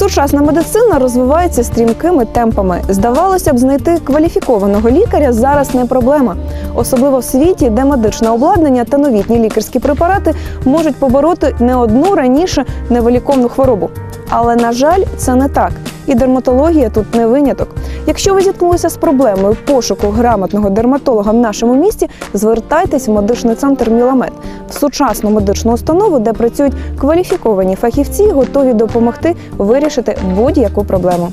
Сучасна медицина розвивається стрімкими темпами. Здавалося б, знайти кваліфікованого лікаря зараз не проблема, особливо в світі, де медичне обладнання та новітні лікарські препарати можуть побороти не одну раніше невиліковну хворобу. Але на жаль, це не так. І дерматологія тут не виняток. Якщо ви зіткнулися з проблемою пошуку грамотного дерматолога в нашому місті, звертайтесь в медичний центр Міламед в сучасну медичну установу, де працюють кваліфіковані фахівці, готові допомогти вирішити будь-яку проблему.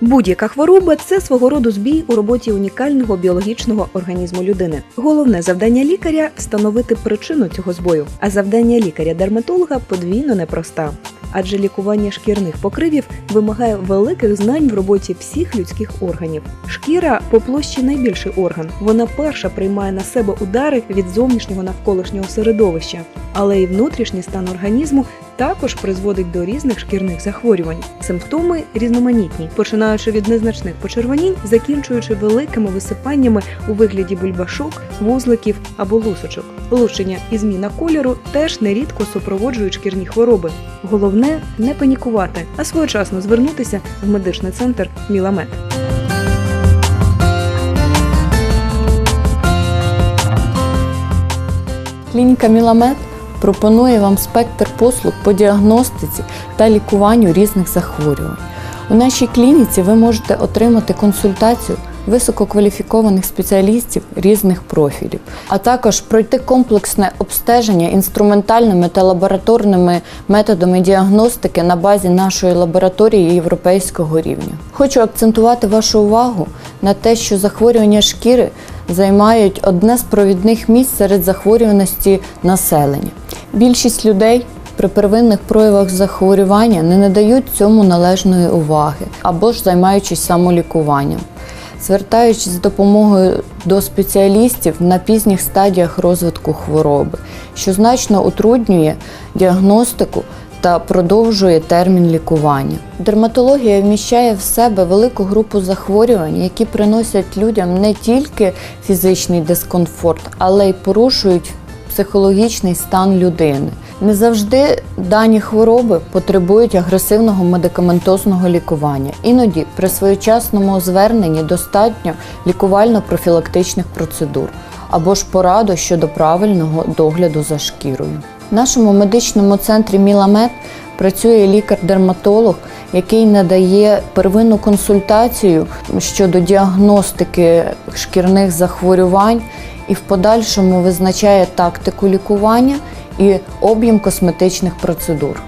Будь-яка хвороба це свого роду збій у роботі унікального біологічного організму людини. Головне завдання лікаря встановити причину цього збою, а завдання лікаря-дерматолога подвійно непроста. Адже лікування шкірних покривів вимагає великих знань в роботі всіх людських органів. Шкіра по площі найбільший орган. Вона перша приймає на себе удари від зовнішнього навколишнього середовища, але і внутрішній стан організму також призводить до різних шкірних захворювань. Симптоми різноманітні, починаючи від незначних почервонінь, закінчуючи великими висипаннями у вигляді бульбашок, вузликів або лусочок. Лущення і зміна кольору теж нерідко супроводжують шкірні хвороби. Головне не панікувати, а своєчасно звернутися в медичний центр Міламед. Клініка Міламед пропонує вам спектр послуг по діагностиці та лікуванню різних захворювань. У нашій клініці ви можете отримати консультацію висококваліфікованих спеціалістів різних профілів, а також пройти комплексне обстеження інструментальними та лабораторними методами діагностики на базі нашої лабораторії європейського рівня. Хочу акцентувати вашу увагу на те, що захворювання шкіри займають одне з провідних місць серед захворюваності населення. Більшість людей при первинних проявах захворювання не надають цьому належної уваги або ж займаючись самолікуванням. Звертаючись з допомогою до спеціалістів на пізніх стадіях розвитку хвороби, що значно утруднює діагностику та продовжує термін лікування. Дерматологія вміщає в себе велику групу захворювань, які приносять людям не тільки фізичний дискомфорт, але й порушують психологічний стан людини. Не завжди дані хвороби потребують агресивного медикаментозного лікування. Іноді при своєчасному зверненні достатньо лікувально-профілактичних процедур або ж пораду щодо правильного догляду за шкірою. В нашому медичному центрі Міламед працює лікар-дерматолог, який надає первинну консультацію щодо діагностики шкірних захворювань і в подальшому визначає тактику лікування і об'єм косметичних процедур.